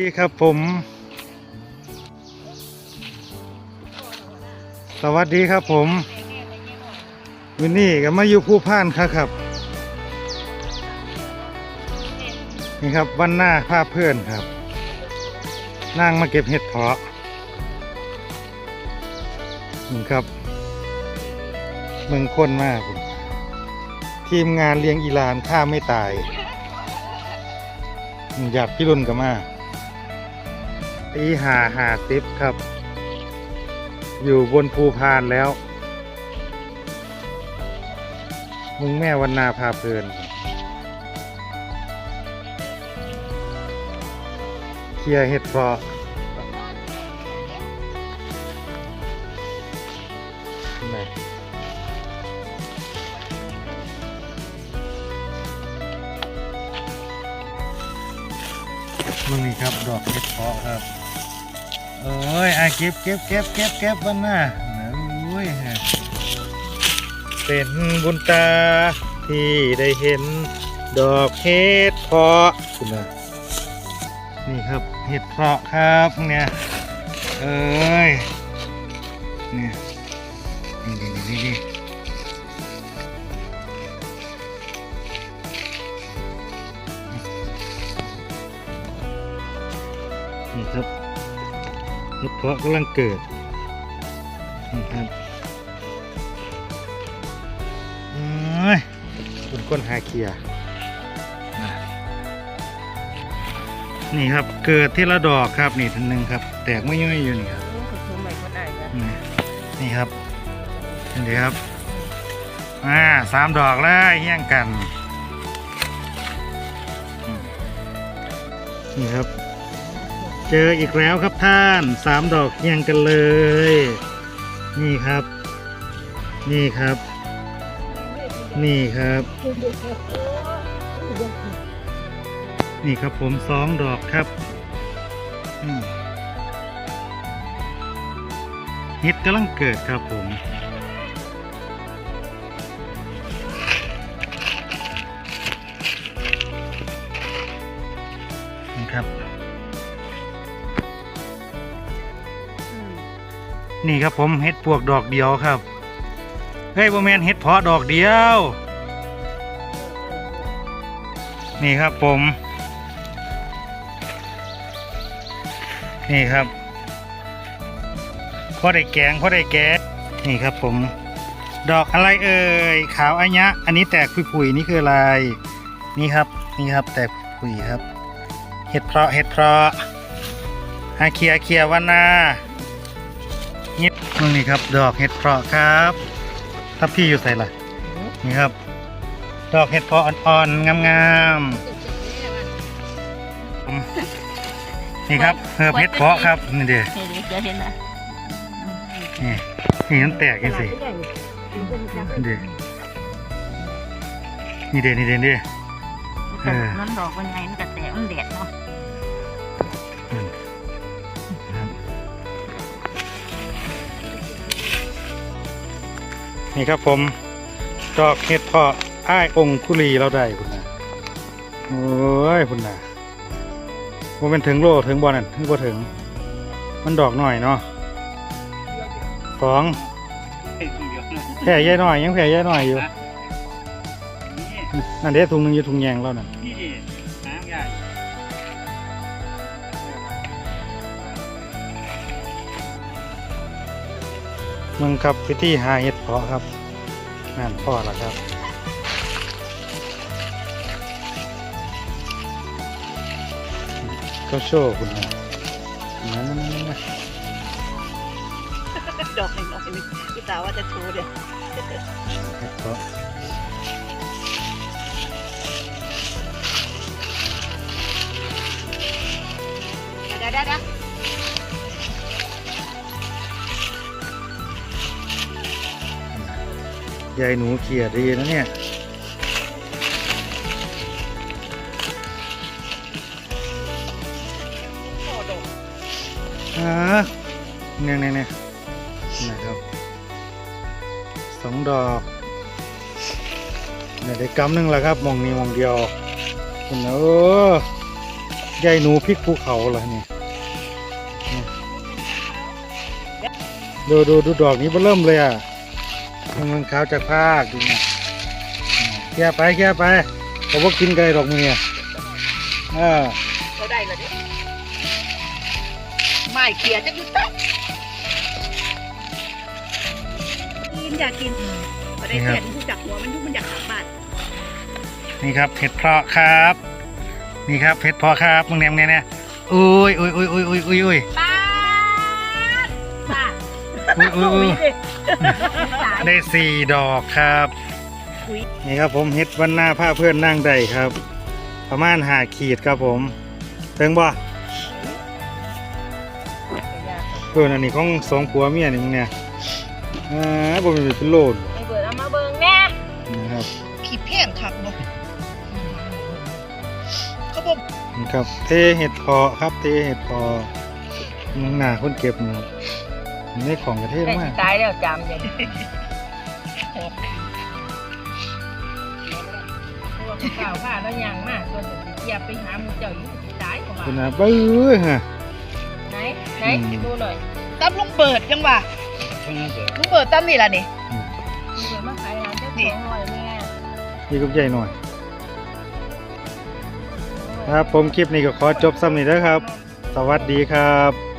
ดีครับผม สวัสดีครับผมวันนี้ก็มาอยู่ผู้พานครับครับ นี่ครับวันหน้าภาพเพื่อนครับ นั่งมาเก็บเห็ดเพาะนี่ครับ เมืองคนมากทีมงานเลี้ยงอีลานข้าไม่ตาย อยากพี่รุ่นกับมา ตีหาหาติบครับ อยู่บนภูพานแล้ว มึงแม่วันนาพาเพลิน เคลียเห็ดเพาะมึงนี่ครับ ดอกเห็ดเพาะครับ โอ้ยอาเก็บเก็บเก็บเก็บเก็บวันน่ะโอ้ยเป็นบุญตาที่ได้เห็นดอกเห็ดเพาะคุณนะนี่ครับเห็ดเพาะครับเนี่ยเอ้ยเนี่ยนี่นี่นี่นี่นี่ครับ เห็ดเพาะกำลังเกิดนี่ครับเอ้ยคุณก้นหาเคียร์นะนี่ครับเกิดที่ละดอกครับนี่ทันหนึ่งครับ แตกไม่ย่อยอยู่นี่ครับรู้สึกสมัยคนได้นะนี่นี่ครับเห็นดีครับอ่าสามดอกแล้วเฮี้ยงกันอืมนี่ครับ เจออีกแล้วครับท่านสามดอกเฮี้ยงกันเลย นี่ครับ นี่ครับ นี่ครับ นี่ครับผมสองดอกครับเห็ดกำลังเกิดครับผม นี่ครับผมเห็ดปวกดอกเดียวครับเฮ้ยโบแมนเห็ดเพาะดอกเดียว นี่ครับผม นี่ครับพอได้แกงพอได้แกงนี่ครับผม ดอกอะไรเอ่ยขาวอัญญะอันนี้แตกผุยๆนี่คืออะไร นี่ครับนี่ครับแตกผุยครับ เห็ดเพาะเห็ดเพาะอาเคียเคียวันนา เห็ดนี่ครับ ดอกเห็ดเพราะครับถ้าพี่อยู่ใส่ละนี่ครับ ดอกเห็ดเพาะอ่อนๆงามๆอืมนี่ครับเหือบเห็ดเพาะครับนี่เดีเห็นดิจะเห็นนะนี่นี่มันแตกกันสินี่เดีนี่เดีนี่เดีนี่เออนั่นดอกมันไงมันกระแตกมันแดดเนาะ นี่ครับผมดอกเห็ดเพาะอ้ายองคุลีเราได้คุณนะโอ้ยคุณนะว่าเป็นถึงโลถึงบอลนั่นถึงบ่ถึง มันดอกหน่อยเนาะสองแผ่ใหญ่หน่อยยังแผ่ใหญ่หน่อยอยู่นั่นเด้ถุงหนึ่งอยู่ถุงแยงแล้วนั่น มึงครับพิธีหาเห็ดเพาะครับนั่นพ่อละครับก็โชว์คุณนะนั่นนั่นนั่นนั่นดอกหนึ่งดอกหนึ่งพี่สาวว่าจะโชว์เดี๋ยวเห็ดเพาะเดี๋ยวเดี๋ยว ยวยายหนูเขียดีนะเนี่ยโอ้ดอกอ่าเนี่ยเนี่ยเนี่ยนะครับสองดอกเนี่ยได้กำหนึ่งแล้วครับมองนี้มองเดียวคุณนะโอ้ใหญ่หนูพริกภูเขาเหรอเนี่นี่ดูดูดูดอกนี้เบิ่เริ่มเลยอะ มันขาวจากภาคดีนะแค่ไปแค่ไปผมว่ากินไก่ดอกมือเนี่ยเออเขาได้เลยดิไม่เขียจะอยู่ตั้งกินอยากกินพอได้เสียนผู้จักหัวมันทุกมันอยากกลับบ้านนี่ครับเห็ดเพาะครับ นี่ครับเห็ดเพาะครับมึงเนี่ยมึงเนี่ยเนี่ยอุ้ยอุ้ยอุ้ยอุ้ยอุ้ยอุ้ยอุ้ยป้าป้า อุ้ยอุ้ยอุ้ยได้สี่ดอกครับคุยนี่ครับผมเฮ็ดวันหน้าผ้าเพื่อนนั่งได้ครับ ประมาณหาขีดครับผมเติงบ่เพื่อนอันนี้ของสองผัวเมียนี่มึงเนี่ยอ่าบ่มีเป็นโลดไอ้เบิร์ดเอามาเบิ่งแน่นะครับขี้เพี้ยงคักเนาะเขาบอกนี่ครับ เทเห็ดเพอครับ เทเห็ดเพอมึงหน้าคนเก็บนี่ มันได้ของกระเทศได้มาสิกตายแล้วจำเลยพวกข่าวผ้าแล้วยังมากตัวจะสิอย่าไปหาหมูเจ้าอยู่สิตายกว่าคุณนะเบ้อฮะไหนไหนอืมดูหน่อยตั้มลุงเบิร์ดยังวะลุงเบิร์ดตั้มนี่ล่ะนี่มีเดี๋ยวมาขายร้านเจ้าของหน่อยแม่นี่ก็ใหญ่หน่อยครับผมคลิปนี้ก็ขอจบซ้ำนี้แล้วครับ สวัสดีครับหอม